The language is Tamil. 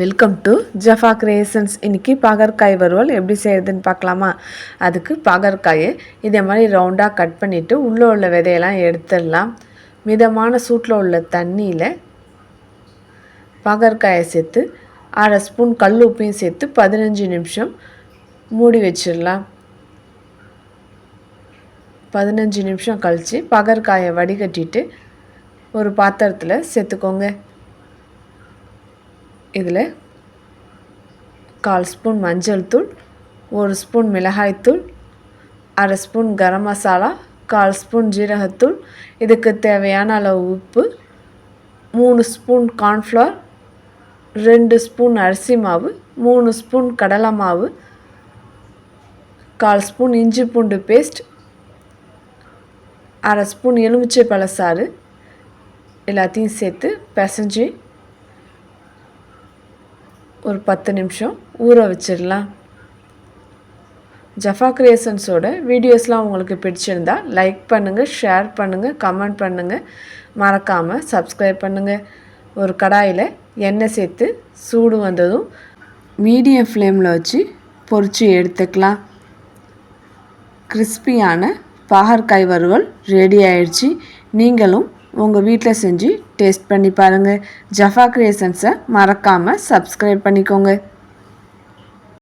வெல்கம் டு ஜஃபா கிரியேஷன்ஸ் இன்றைக்கி பாகற்காய் வறுவல் எப்படி செய்கிறதுன்னு பார்க்கலாமா? அதுக்கு பாகற்காயை இதே மாதிரி ரவுண்டாக கட் பண்ணிவிட்டு உள்ளே உள்ள விதையெல்லாம் எடுத்துடலாம். மிதமான சூட்டில் உள்ள தண்ணியில் பாகற்காயை சேர்த்து அரை ஸ்பூன் கல் உப்பையும் சேர்த்து பதினஞ்சு நிமிஷம் மூடி வச்சிடலாம். பதினஞ்சு நிமிஷம் கழித்து பகற்காயை வடிகட்டிட்டு ஒரு பாத்திரத்தில் சேர்த்துக்கோங்க. இதில் கால் ஸ்பூன் மஞ்சள் தூள் ஒரு ஸ்பூன் மிளகாய்த்தூள் அரை ஸ்பூன் கரம் மசாலா கால் ஸ்பூன் ஜீரகத்தூள் இதுக்கு தேவையான அளவு உப்பு மூணு ஸ்பூன் கார்ன்ஃப்ளவர் ரெண்டு ஸ்பூன் அரிசி மாவு மூணு ஸ்பூன் கடலை மாவு கால் ஸ்பூன் இஞ்சி பூண்டு பேஸ்ட் அரை ஸ்பூன் எலுமிச்சை பழசாறு எல்லாத்தையும் சேர்த்து பிசைஞ்சு ஒரு பத்து நிமிஷம். ஊற வச்சிடலாம். ஜஃபா கிரியேஷன்ஸோட வீடியோஸ்லாம் உங்களுக்கு பிடிச்சிருந்தா லைக் பண்ணுங்கள் ஷேர் பண்ணுங்கள் கமெண்ட் பண்ணுங்கள் மறக்காமல் சப்ஸ்கிரைப் பண்ணுங்கள் ஒரு கடாயில் எண்ணெய் சேர்த்து சூடு வந்ததும் மீடியம் ஃப்ளேமில் வச்சு பொறிச்சு எடுத்துக்கலாம். கிறிஸ்பியான பாகற்காய் வறுவல் ரெடி ஆயிடுச்சு. நீங்களும் உங்கள் வீட்டில் செஞ்சு டேஸ்ட் பண்ணி பாருங்கள் ஜஃபா கிரியேஷன்ஸை மறக்காமல் சப்ஸ்கிரைப் பண்ணிக்கோங்க.